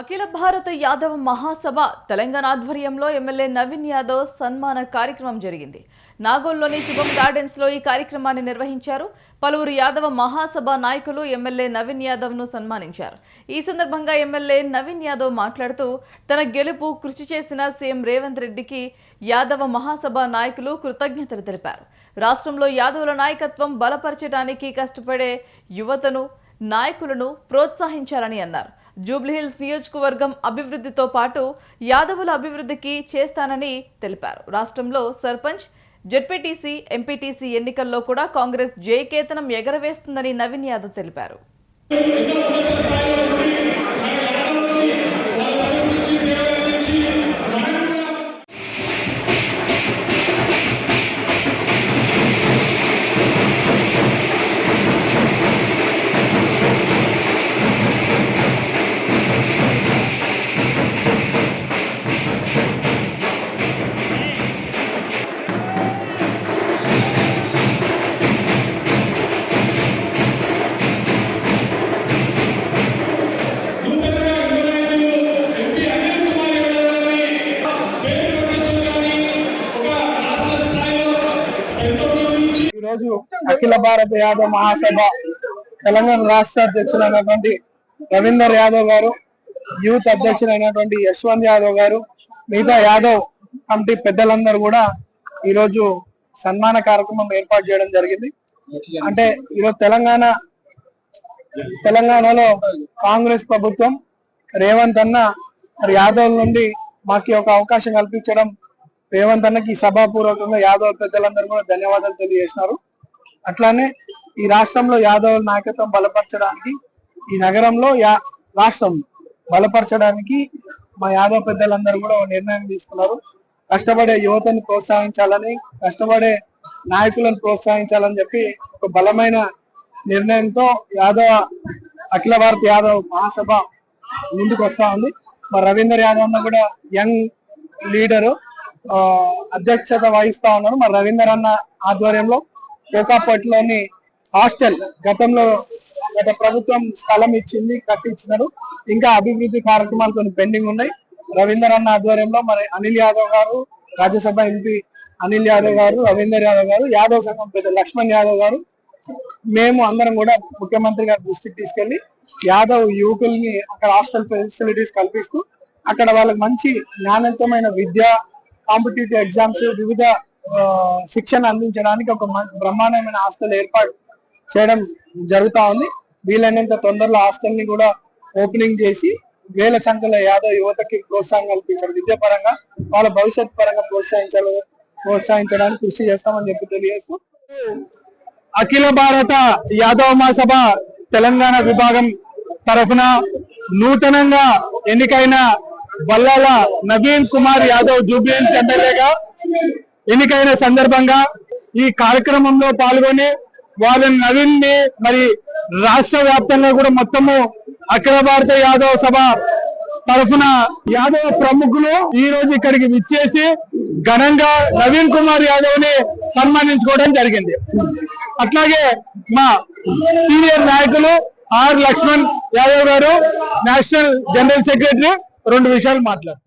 అఖిల భారత యాదవ మహాసభ తెలంగాణ ఆధ్వర్యంలో ఎమ్మెల్యే నవీన్ యాదవ్ సన్మాన కార్యక్రమం జరిగింది. నాగోల్లోని శుభం గార్డెన్స్లో ఈ కార్యక్రమాన్ని నిర్వహించారు. పలువురు యాదవ మహాసభ నాయకులు ఎమ్మెల్యే నవీన్ యాదవ్ను సన్మానించారు. ఈ సందర్భంగా ఎమ్మెల్యే నవీన్ యాదవ్ మాట్లాడుతూ తన గెలుపు కృషి చేసిన సీఎం రేవంత్ రెడ్డికి యాదవ మహాసభ నాయకులు కృతజ్ఞతలు తెలిపారు. రాష్ట్రంలో యాదవుల నాయకత్వం బలపరచడానికి కష్టపడే యువతను నాయకులను ప్రోత్సహించాలని అన్నారు. జూబ్లీహిల్స్ నియోజకవర్గం అభివృద్ధితో పాటు యాదవుల అభివృద్ధికి చేస్తానని తెలిపారు. రాష్ట్రంలో సర్పంచ్ జెడ్పీటీసీ ఎంపీటీసీ ఎన్నికల్లో కూడా కాంగ్రెస్ జయకేతనం ఎగరవేస్తుందని నవీన్ యాదవ్ తెలిపారు. ఈరోజు అఖిల భారత యాదవ్ మహాసభ తెలంగాణ రాష్ట్ర అధ్యక్షులైనటువంటి రవీందర్ యాదవ్ గారు యూత్ అధ్యక్షులైనటువంటి యశ్వంత్ యాదవ్ గారు మిగతా యాదవ్ కమిటీ పెద్దలందరూ కూడా ఈరోజు సన్మాన కార్యక్రమం ఏర్పాటు చేయడం జరిగింది. అంటే ఈరోజు తెలంగాణ తెలంగాణలో కాంగ్రెస్ ప్రభుత్వం రేవంత్ అన్న మరి యాదవ్ నుండి మాకు ఒక అవకాశం కల్పించడం రేవంత్ అన్నకి సభాపూర్వకంగా యాదవ్ పెద్దలందరూ కూడా ధన్యవాదాలు తెలియజేసినారు. అట్లానే ఈ రాష్ట్రంలో యాదవ్ నాయకత్వం బలపరచడానికి ఈ నగరంలో యా రాష్ట్రం బలపరచడానికి మా యాదవ్ పెద్దలందరూ కూడా ఒక నిర్ణయం తీసుకున్నారు. కష్టపడే యువతను ప్రోత్సహించాలని కష్టపడే నాయకులను ప్రోత్సహించాలని చెప్పి ఒక బలమైన నిర్ణయంతో యాదవ్ అఖిల భారత యాదవ్ మహాసభ ముందుకు వస్తా ఉంది. మరి రవీందర్ యాదవ్ అన్న కూడా యంగ్ లీడరు. అధ్యక్షత వహిస్తా ఉన్నారు. మరి రవీందర్ అన్న ఆధ్వర్యంలో కోకాపట్లోని హాస్టల్ గతంలో గత ప్రభుత్వం స్థలం ఇచ్చింది కట్టించినారు. ఇంకా అభివృద్ధి కార్యక్రమాలు కొన్ని పెండింగ్ ఉన్నాయి. రవీందర్ అన్న ఆధ్వర్యంలో మరి అనిల్ యాదవ్ గారు రాజ్యసభ ఎంపీ అనిల్ యాదవ్ గారు రవీందర్ యాదవ్ గారు యాదవ్ సంఘం పెద్ద లక్ష్మణ్ యాదవ్ గారు మేము అందరం కూడా ముఖ్యమంత్రి గారి దృష్టికి తీసుకెళ్ళి యాదవ్ యువకుల్ని అక్కడ హాస్టల్ ఫెసిలిటీస్ కల్పిస్తూ అక్కడ వాళ్ళకి మంచి నాణ్యతమైన విద్య కాంపిటేటివ్ ఎగ్జామ్స్ వివిధ శిక్షణ అందించడానికి ఒక బ్రహ్మాండమైన హాస్టల్ ఏర్పాటు చేయడం జరుగుతా ఉంది. వీలైనంత తొందరలో హాస్టల్ని కూడా ఓపెనింగ్ చేసి వేల సంఖ్యలో యాదవ్ యువతకి ప్రోత్సాహం కల్పించారు విద్యాపరంగా వాళ్ళ భవిష్యత్ పరంగా ప్రోత్సహించాలి ప్రోత్సహించడానికి కృషి చేస్తామని చెప్పి తెలియజేస్తూ. అఖిల భారత యాదవ మహాసభ తెలంగాణ విభాగం తరఫున నూతనంగా ఎన్నికైన వల్లాల నవీన్ కుమార్ యాదవ్ జూబ్లీహిల్స్ ఎమ్మెల్యేగా ఎన్నికైన సందర్భంగా ఈ కార్యక్రమంలో పాల్గొని వాళ్ళ నవీన్ని మరి రాష్ట్ర వ్యాప్తంగా కూడా మొత్తము అఖిల భారత యాదవ సభ తరఫున యాదవ ప్రముఖులు ఈ రోజు ఇక్కడికి విచ్చేసి ఘనంగా నవీన్ కుమార్ యాదవ్ని సన్మానించుకోవడం జరిగింది. అట్లాగే మా సీనియర్ నాయకులు ఆర్ లక్ష్మణ్ యాదవ్ గారు నేషనల్ జనరల్ సెక్రటరీ రెండు విషయాలు మాట్లాడతాం.